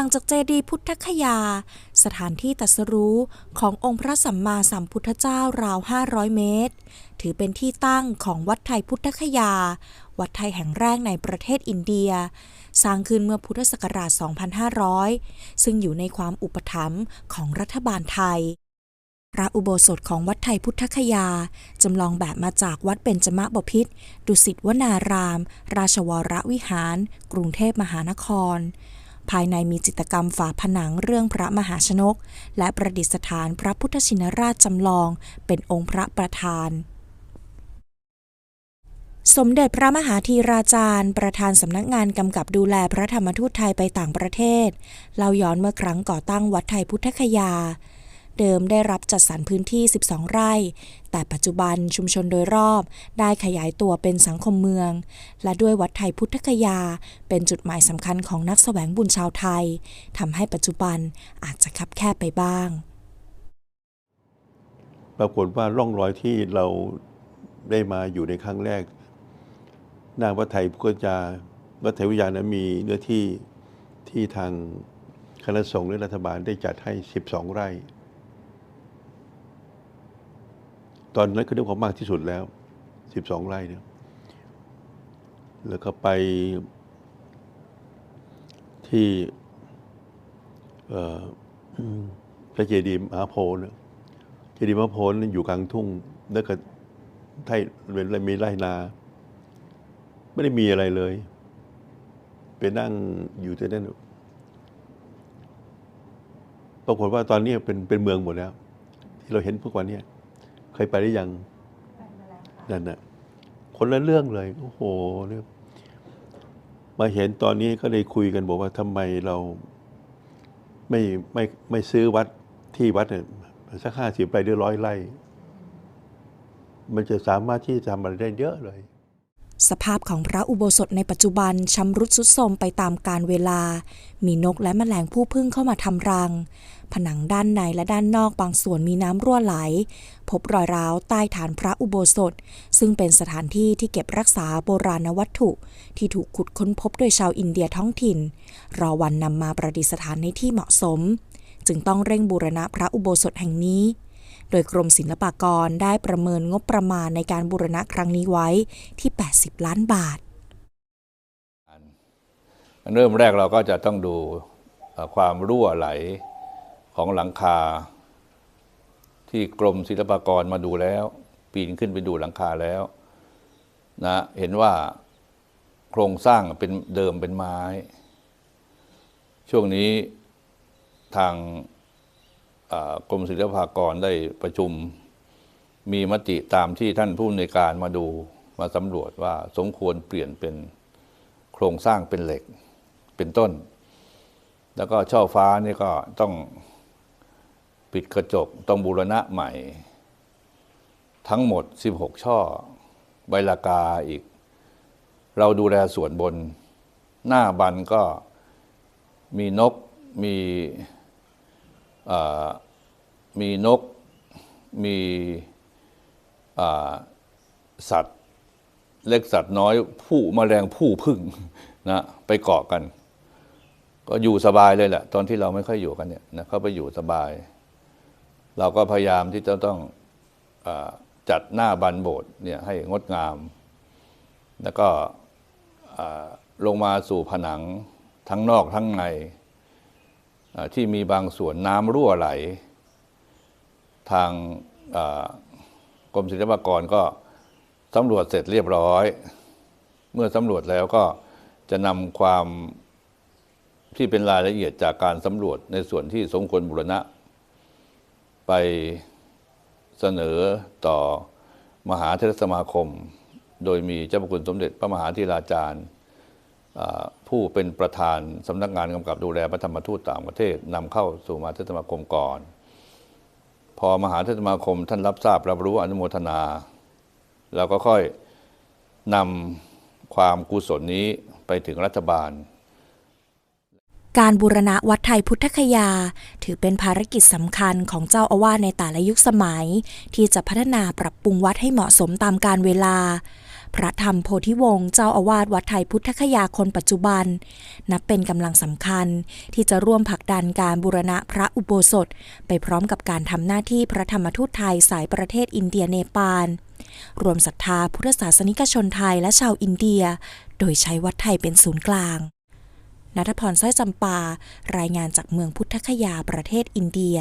างจากเจดีย์พุทธคยา สถานที่ตัสรู้ขององค์พระสัมมาสัมพุทธเจ้าราว 500 เมตร ถือเป็นที่ตั้งของวัดไทยพุทธคยา วัดไทยแห่งแรกในประเทศอินเดีย สร้างขึ้นเมื่อพุทธศักราช 2500 ซึ่งอยู่ในความอุปถัมภ์ของรัฐบาลไทยพระอุโบสถของวัดไทยพุทธคยา จำลองแบบมาจากวัดเบญจมะบพิตรดุสิตวนาราม ราชวรวิหาร กรุงเทพมหานคร ภายในมีจิตรกรรมฝาผนังเรื่องพระมหาชนก และประดิษฐานพระพุทธชินราชจำลอง เป็นองค์พระประธานสมเด็จพระมหาธีราจารย์ ประธานสำนักงานกำกับดูแลพระธรรมทูตไทยไปต่างประเทศ เล่าย้อนเมื่อครั้งก่อตั้งวัดไทยพุทธคยา เดิมได้รับจัดสรรพื้นที่ 12 ไร่ แต่ปัจจุบันชุมชนโดยรอบ ได้ขยายตัวเป็นสังคมเมือง และด้วยวัดไทยพุทธคยา เป็นจุดหมายสำคัญของนักแสวงบุญชาวไทยทำให้ปัจจุบันอาจจะคับแคบไปบ้าง ปรากฏว่าร่องรอยที่เราได้มาอยู่ในครั้งแรก หน้าวัดไทยพุทธจาวัดไทยวิทยานะมีเนื้อที่ที่ทางคณะสงฆ์และรัฐบาลได้จัดให้ 12 ไร่ ตอนนั้นคือเรื่องของมากที่สุดแล้ว 12 ไร่เนี่ย แล้วก็ไปที่พระเจดีย์มหาโพธิ์เนี่ยเจดีย์มะโพนอยู่กลางทุ่ง แล้วก็ไร่เป็นไรมีไร่นา ไม่ได้มีอะไรเลย ไปนั่งอยู่ที่นั่นปรากฏว่าตอนนี้เป็นเป็นเมืองหมดแล้ว ที่เราเห็นพวกวันนี้ ยเคยไปได้ยังนั่นน่ะคนละเรื่องเลยโอ้โหเนี่ยมาเห็นตอนนี้ก็เลยคุยกันบอกว่าทำไมเราไม่ไม่ไม่ซื้อวัดที่วัดเนี่ยสักห้าสิบไร่หรือร้อยไร่ มันจะสามารถที่จะทำอะไรได้เยอะเลย สภาพของพระอุโบสถในปัจจุบันชำรุดทรุดโทรมไปตามกาลเวลา มีนกและแมลงผู้พึ่งเข้ามาทำรัง ผนังด้านในและด้านนอกบางส่วนมีน้ำรั่วไหล พบรอยร้าวใต้ฐานพระอุโบสถ ซึ่งเป็นสถานที่ที่เก็บรักษาโบราณวัตถุ ที่ถูกขุดค้นพบโดยชาวอินเดียท้องถิ่น รอวันนำมาประดิษฐานในที่เหมาะสม จึงต้องเร่งบูรณะพระอุโบสถแห่งนี้ โดยกรมศิลปากรได้ประเมินงบประมาณในการบูรณะครั้งนี้ไว้ที่ 80 ล้านบาทเริ่มแรกเราก็จะต้องดูความรั่วไหลของหลังคา ที่กรมศิลปากรมาดูแล้ว ปีนขึ้นไปดูหลังคาแล้วนะเห็นว่าโครงสร้างเป็นเดิมเป็นไม้ ช่วงนี้ทาง กรมศิลปากรได้ประชุมมีมติตามที่ท่านผู้อำนวยการมาดูมาสำรวจว่าสมควรเปลี่ยนเป็นโครงสร้างเป็นเหล็กเป็นต้น แล้วก็ช่อฟ้านี่ก็ต้องปิดกระจกต้องบูรณะใหม่ ทั้งหมด 16 ช่อใบลากาอีก เราดูแลส่วนบนหน้าบันก็มีนกมี มีนก มีสัตว์ เล็กสัตว์น้อย ผู้แมลงผู้พึ่งนะไปเกาะกัน ก็อยู่สบายเลยแหละตอนที่เราไม่ค่อยอยู่กันเนี่ยนะเขาไปอยู่สบาย เราก็พยายามที่จะต้องอจัดหน้าบันโบสถ์เนี่ยให้งดงาม แล้วก็ลงมาสู่ผนังทั้งนอกทั้งใน ที่มีบางส่วนน้ำรั่วไหล ทางกรมศิลปากรก็สำรวจเสร็จเรียบร้อย เมื่อสำรวจแล้วก็จะนำความที่เป็นรายละเอียดจากการสำรวจในส่วนที่สมควรบูรณะ ไปเสนอต่อมหาเทรสมาคม โดยมีเจ้าพระคุณสมเด็จพระมหาธีราจารย์ ผู้เป็นประธานสำนักงานกำกับดูแลพระธรรมทูตต่างประเทศนำเข้าสู่มหาเทรสมาคมก่อน พอมหาเทรสมาคมท่านรับทราบรับรู้อนุโมทนาเราก็ค่อยนำความกุศลนี้ไปถึงรัฐบาล การบูรณะวัดไทยพุทธคยา ถือเป็นภารกิจสำคัญของเจ้าอาวาสในแต่ละยุคสมัย ที่จะพัฒนาปรับปรุงวัดให้เหมาะสมตามกาลเวลา พระธรรมโพธิวงศ์เจ้าอาวาสวัดไทยพุทธคยาคนปัจจุบัน นับเป็นกำลังสำคัญที่จะร่วมผลักดันการบูรณะพระอุโบสถ ไปพร้อมกับการทำหน้าที่พระธรรมทูตไทยสายประเทศอินเดียเนปาล รวมศรัทธาพุทธศาสนิกชนไทยและชาวอินเดีย โดยใช้วัดไทยเป็นศูนย์กลางนัทพรสร้อยจำปา รายงานจากเมืองพุทธคยาประเทศอินเดีย